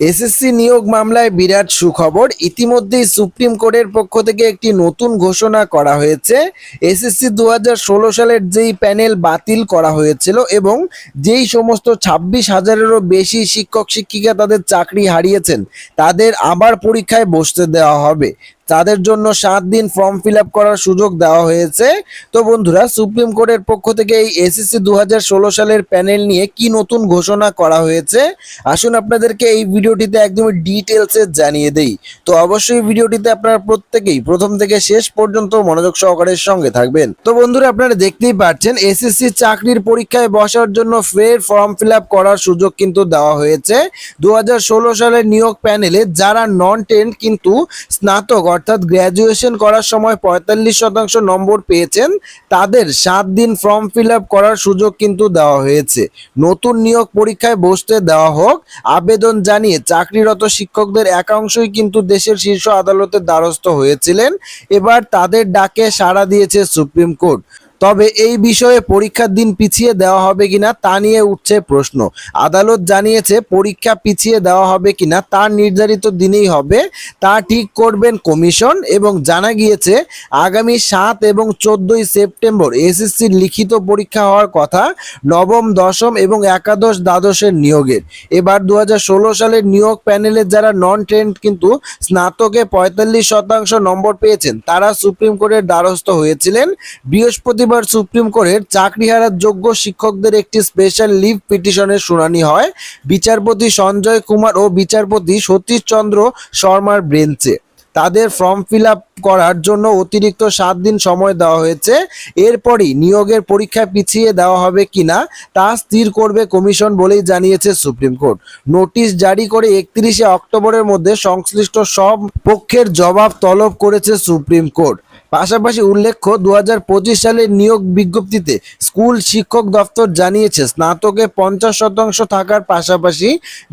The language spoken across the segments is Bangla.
এসএসসি নিয়োগ মামলায় বিরাট সুখবর। ইতিমধ্যেই সুপ্রিম কোর্টের পক্ষ থেকে একটি নতুন ঘোষণা করা হয়েছে। এসএসসি দু হাজার ষোলো সালের যেই প্যানেল বাতিল করা হয়েছিল এবং যেই সমস্ত ছাব্বিশ হাজারেরও বেশি শিক্ষক শিক্ষিকা তাদের চাকরি হারিয়েছেন, তাদের আবার পরীক্ষায় বসতে দেওয়া হবে। তাদের জন্য সাত দিন ফর্ম ফিল করার সুযোগ দেওয়া হয়েছে। তো বন্ধুরা, সুপ্রিম কোর্টের পক্ষ থেকে এই এসএসসি দু হাজার ষোলো সালের প্যানেল নিয়ে কি নতুন ঘোষণা করা হয়েছে? আসুন আপনাদেরকে এই ভিডিওটিতে একদমই ডিটেলসে জানিয়ে দেই। তো অবশ্যই ভিডিওটিতে আপনারা প্রত্যেকেই প্রথম থেকে শেষ পর্যন্ত মনোযোগ সহকারের সঙ্গে থাকবেন। তো বন্ধুরা, আপনারা দেখতেই পাচ্ছেন, এসএসসি চাকরির পরীক্ষায় বসার জন্য ফের ফর্ম ফিল করার সুযোগ কিন্তু দেওয়া হয়েছে। দু হাজার ষোলো সালের নিয়োগ প্যানেলে যারা নন টেন্ট কিন্তু স্নাতক অর্থাৎ গ্র্যাজুয়েশন করার সময় পঁয়তাল্লিশ শতাংশ নম্বর পেয়েছেন, তাদের সাত দিন ফর্ম ফিল করার সুযোগ কিন্তু দেওয়া হয়েছে। নতুন নিয়োগ পরীক্ষায় বসতে দেওয়া হোক, আবেদন জানিয়ে চাকরিরত শিক্ষকদের একাংশই কিন্তু দেশের শীর্ষ আদালতের দ্বারস্থ হয়েছিলেন। এবার তাদের ডাকে সাড়া দিয়েছে সুপ্রিম কোর্ট তবে এই বিষয়ে পরীক্ষার দিন পিছিয়ে দেওয়া হবে কিনা তা নিয়ে উঠছে প্রশ্ন। আদালত জানিয়েছে পরীক্ষা পিছিয়ে দেওয়া হবে কিনা তার নির্ধারিত দিনেই হবে, তা ঠিক করবেন কমিশন এবং জানা গিয়েছে আগামী সাত এবং চোদ্দই সেপ্টেম্বর এসএসসির লিখিত পরীক্ষা হওয়ার কথা নবম, দশম এবং একাদশ দ্বাদশের নিয়োগের। এবার দু হাজার ষোলো সালের নিয়োগ প্যানেলের যারা নন ট্রেন্ড কিন্তু স্নাতকে পঁয়তাল্লিশ শতাংশ নম্বর পেয়েছেন, তারা সুপ্রিম কোর্টের দ্বারস্থ হয়েছিলেন। বৃহস্পতিবার সুপ্রিম কোর্টের চাকরি হারার যোগ্য শিক্ষকদের একটি স্পেশাল লিভ পিটিশনের শুনানি হয়। বিচারপতি সঞ্জয় কুমার ও বিচারপতি সতীশ চন্দ্র শর্মার বেঞ্চে। তাদের ফর্ম ফিল করার জন্য অতিরিক্ত সাত দিন সময় দেওয়া হয়েছে। এরপরই নিয়োগের পরীক্ষা পিছিয়ে দেওয়া হবে কিনা তা স্থির করবে কমিশন বলেই জানিয়েছে সুপ্রিম কোর্ট। নোটিশ জারি করে একত্রিশে অক্টোবরের মধ্যে সংশ্লিষ্ট সব পক্ষের জবাব তলব করেছে সুপ্রিম কোর্ট। পাশাপাশি উল্লেখ্য দু হাজার পঁচিশ সালের নিয়োগ বিজ্ঞপ্তিতে স্কুল শিক্ষক দপ্তর জানিয়েছে, স্নাতকে পঞ্চাশ শতাংশ থাকার পাশাপাশি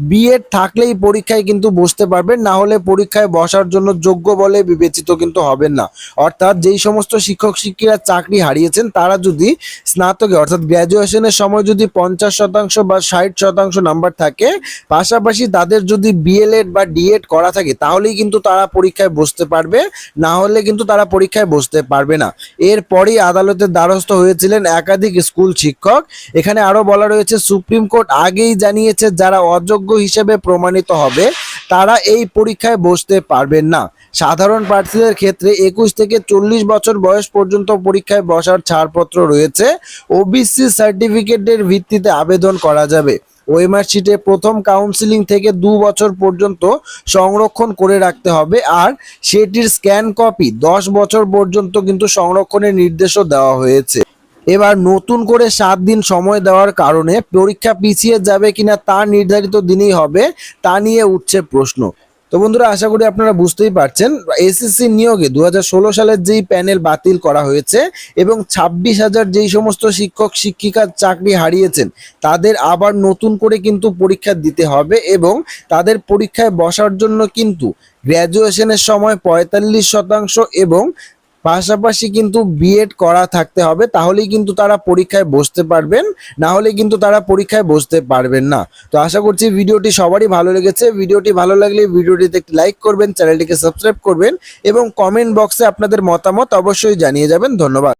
বিএড থাকলেই পরীক্ষায় কিন্তু বসতে পারবেন, না হলে পরীক্ষায় বসার জন্য যোগ্য বলে বিবেচিত কিন্তু হবেন না। অর্থাৎ যেই সমস্ত শিক্ষক শিক্ষিরা চাকরি হারিয়েছেন, তারা যদি স্নাতকে, অর্থাৎ গ্র্যাজুয়েশনের সময় যদি পঞ্চাশ শতাংশ বা ষাট শতাংশ নাম্বার থাকে, পাশাপাশি তাদের যদি বিএলএড বা ডিএড করা থাকে, তাহলেই কিন্তু তারা পরীক্ষায় বসতে পারবে, না হলে কিন্তু তারা পরীক্ষায় বসতে পারবে না। এরপরই আদালতের দ্বারস্থ হয়েছিলেন একাধিক স্কুল শিক্ষক। এখানে আরও বলা রয়েছে, সুপ্রিম কোর্ট আগেই জানিয়েছে, যারা অযোগ্য হিসেবে প্রমাণিত হবে তারা এই পরীক্ষায় বসতে পারবেন না। সাধারণ প্রার্থীদের ক্ষেত্রে একুশ থেকে চল্লিশ বছর বয়স পর্যন্ত পরীক্ষায় বসার ছাড়পত্র রয়েছে। ওবিসি সার্টিফিকেটের ভিত্তিতে আবেদন করা যাবে। ওএমআর শিটে প্রথম কাউন্সিলিং থেকে দু বছর পর্যন্ত সংরক্ষণ করে রাখতে হবে আর সেটির স্ক্যান কপি দশ বছর পর্যন্ত কিন্তু সংরক্ষণের নির্দেশও দেওয়া হয়েছে। এবার নতুন করে সাত দিন সময় দেওয়ার কারণে পরীক্ষা পিছিয়ে যাবে কিনা তা নির্ধারিত দিনেই হবে তা নিয়ে উঠছে প্রশ্ন। তো বন্ধুরা, আশা করি আপনারা বুঝতেই পারছেন, এসএসসি নিয়োগে দু হাজার ষোলো সালের যেই প্যানেল বাতিল করা হয়েছে এবং ছাব্বিশ হাজার যেই সমস্ত শিক্ষক শিক্ষিকার চাকরি হারিয়েছেন, তাদের আবার নতুন করে কিন্তু পরীক্ষা দিতে হবে এবং তাদের পরীক্ষায় বসার জন্য কিন্তু গ্র্যাজুয়েশনের সময় পঁয়তাল্লিশ শতাংশ এবং পাশাপাশি কিন্তু বিএড করা থাকতে হবে, তাহলেই কিন্তু তারা পরীক্ষায় বসতে পারবেন, না হলে কিন্তু তারা পরীক্ষায় বসতে পারবেন না। তো আশা করছি ভিডিওটি সবারই ভালো লেগেছে, ভিডিওটি ভালো লাগলে ভিডিওটিতে একটি লাইক করবেন, চ্যানেলটিকে সাবস্ক্রাইব করবেন এবং কমেন্ট বক্সে আপনাদের মতামত অবশ্যই জানিয়ে যাবেন, ধন্যবাদ।